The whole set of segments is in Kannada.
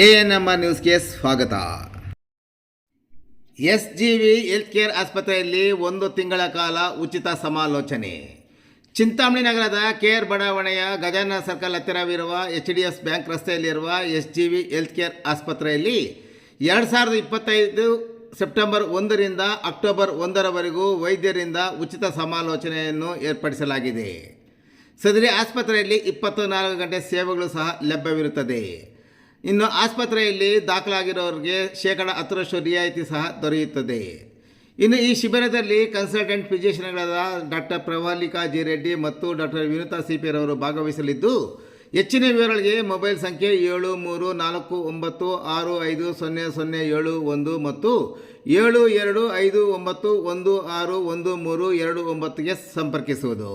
ಎ ಎನ್ ಎಂ ಆರ್ ನ್ಯೂಸ್ಗೆ ಸ್ವಾಗತ. S G V health care ಆಸ್ಪತ್ರೆಯಲ್ಲಿ ಒಂದು ತಿಂಗಳ ಕಾಲ ಉಚಿತ ಸಮಾಲೋಚನೆ. ಚಿಂತಾಮಣಿ ನಗರದ ಕೇರ್ ಬಡಾವಣೆಯ ಗಜಾನನ ಸರ್ಕಲ್ ಹತ್ತಿರವಿರುವ ಎಚ್ ಡಿ ಎಸ್ ಬ್ಯಾಂಕ್ ರಸ್ತೆಯಲ್ಲಿರುವ S G V health care ಆಸ್ಪತ್ರೆಯಲ್ಲಿ ಎರಡು ಸಾವಿರದ ಇಪ್ಪತ್ತೈದು ಸೆಪ್ಟೆಂಬರ್ ಒಂದರಿಂದ ಅಕ್ಟೋಬರ್ ಒಂದರವರೆಗೂ ವೈದ್ಯರಿಂದ ಉಚಿತ ಸಮಾಲೋಚನೆಯನ್ನು ಏರ್ಪಡಿಸಲಾಗಿದೆ. ಸದರಿ ಆಸ್ಪತ್ರೆಯಲ್ಲಿ ಇಪ್ಪತ್ತು ನಾಲ್ಕು ಗಂಟೆ ಸೇವೆಗಳು ಸಹ ಲಭ್ಯವಿರುತ್ತದೆ. ಇನ್ನು ಆಸ್ಪತ್ರೆಯಲ್ಲಿ ದಾಖಲಾಗಿರೋರಿಗೆ ಶೇಕಡ ಹತ್ತರಷ್ಟು ರಿಯಾಯಿತಿ ಸಹ ದೊರೆಯುತ್ತದೆ. ಇನ್ನು ಈ ಶಿಬಿರದಲ್ಲಿ ಕನ್ಸಲ್ಟೆಂಟ್ ಫಿಸಿಷಿಯನ್ಗಳಾದ ಡಾಕ್ಟರ್ ಪ್ರವಾಲಿಕಾ ಜಿ ರೆಡ್ಡಿ ಮತ್ತು ಡಾಕ್ಟರ್ ವಿನುತಾ ಸಿಪಿರವರು ಭಾಗವಹಿಸಲಿದ್ದು, ಹೆಚ್ಚಿನ ವಿವರಗಳಿಗೆ ಮೊಬೈಲ್ ಸಂಖ್ಯೆ ಏಳು ಮೂರು ನಾಲ್ಕು ಒಂಬತ್ತು ಆರು ಐದು ಸೊನ್ನೆ ಸೊನ್ನೆ ಏಳು ಒಂದು ಮತ್ತು ಏಳು ಎರಡು ಐದು ಒಂಬತ್ತು ಒಂದು ಆರು ಒಂದು ಮೂರು ಎರಡು ಒಂಬತ್ತಿಗೆ ಸಂಪರ್ಕಿಸುವುದು.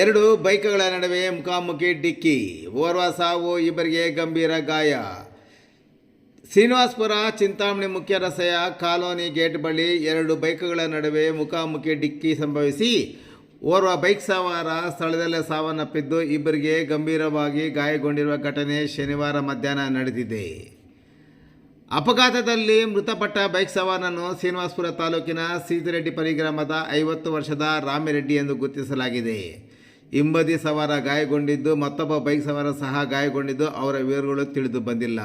ಎರಡು ಬೈಕ್ಗಳ ನಡುವೆ ಮುಖಾಮುಖಿ ಡಿಕ್ಕಿ, ಓರ್ವ ಸಾವು, ಇಬ್ಬರಿಗೆ ಗಂಭೀರ ಗಾಯ. ಶ್ರೀನಿವಾಸ್ಪುರ ಚಿಂತಾಮಣಿ ಮುಖ್ಯ ರಸ್ತೆಯ ಕಾಲೋನಿ ಗೇಟ್ ಬಳಿ ಎರಡು ಬೈಕ್ಗಳ ನಡುವೆ ಮುಖಾಮುಖಿ ಡಿಕ್ಕಿ ಸಂಭವಿಸಿ, ಓರ್ವ ಬೈಕ್ ಸವಾರ ಸ್ಥಳದಲ್ಲೇ ಸಾವನ್ನಪ್ಪಿದ್ದು, ಇಬ್ಬರಿಗೆ ಗಂಭೀರವಾಗಿ ಗಾಯಗೊಂಡಿರುವ ಘಟನೆ ಶನಿವಾರ ಮಧ್ಯಾಹ್ನ ನಡೆದಿದೆ. ಅಪಘಾತದಲ್ಲಿ ಮೃತಪಟ್ಟ ಬೈಕ್ ಸವಾರನನ್ನು ಶ್ರೀನಿವಾಸ್ಪುರ ತಾಲೂಕಿನ ಸೀತಿರೆಡ್ಡಿ ಪರಿಗ್ರಾಮದ ಐವತ್ತು ವರ್ಷದ ರಾಮಿರೆಡ್ಡಿ ಎಂದು ಗುರುತಿಸಲಾಗಿದೆ. ಹಿಂಬದಿ ಸವಾರ ಗಾಯಗೊಂಡಿದ್ದು, ಮತ್ತೊಬ್ಬ ಬೈಕ್ ಸವಾರ ಸಹ ಗಾಯಗೊಂಡಿದ್ದು, ಅವರ ವಿವರಗಳು ತಿಳಿದು ಬಂದಿಲ್ಲ.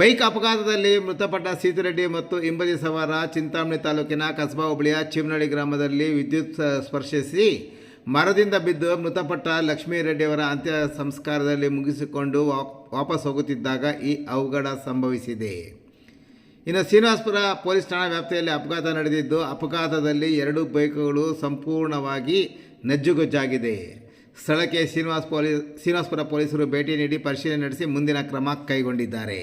ಬೈಕ್ ಅಪಘಾತದಲ್ಲಿ ಮೃತಪಟ್ಟ ಸೀತಿರೆಡ್ಡಿ ಮತ್ತು ಹಿಂಬದಿ ಸವಾರ ಚಿಂತಾಮಣಿ ತಾಲೂಕಿನ ಕಸಬಾ ಹೋಬಳಿಯ ಚಿಮ್ನಳ್ಳಿ ಗ್ರಾಮದಲ್ಲಿ ವಿದ್ಯುತ್ ಸ್ಪರ್ಶಿಸಿ ಮರದಿಂದ ಬಿದ್ದು ಮೃತಪಟ್ಟ ಲಕ್ಷ್ಮೀ ರೆಡ್ಡಿಯವರ ಅಂತ್ಯ ಸಂಸ್ಕಾರದಲ್ಲಿ ಮುಗಿಸಿಕೊಂಡು ವಾಪಸ್ ಹೋಗುತ್ತಿದ್ದಾಗ ಈ ಅವಘಡ ಸಂಭವಿಸಿದೆ. ಇನ್ನು ಶ್ರೀನಿವಾಸಪುರ ಪೊಲೀಸ್ ಠಾಣಾ ವ್ಯಾಪ್ತಿಯಲ್ಲಿ ಅಪಘಾತ ನಡೆದಿದ್ದು, ಅಪಘಾತದಲ್ಲಿ ಎರಡು ಬೈಕ್ಗಳು ಸಂಪೂರ್ಣವಾಗಿ ನಜ್ಜುಗುಜ್ಜಾಗಿದೆ. ಸ್ಥಳಕ್ಕೆ ಶ್ರೀನಿವಾಸ್ ಪೊಲೀಸ್ ಶ್ರೀನಿವಾಸಪುರ ಪೊಲೀಸರು ಭೇಟಿ ನೀಡಿ ಪರಿಶೀಲನೆ ನಡೆಸಿ ಮುಂದಿನ ಕ್ರಮ ಕೈಗೊಂಡಿದ್ದಾರೆ.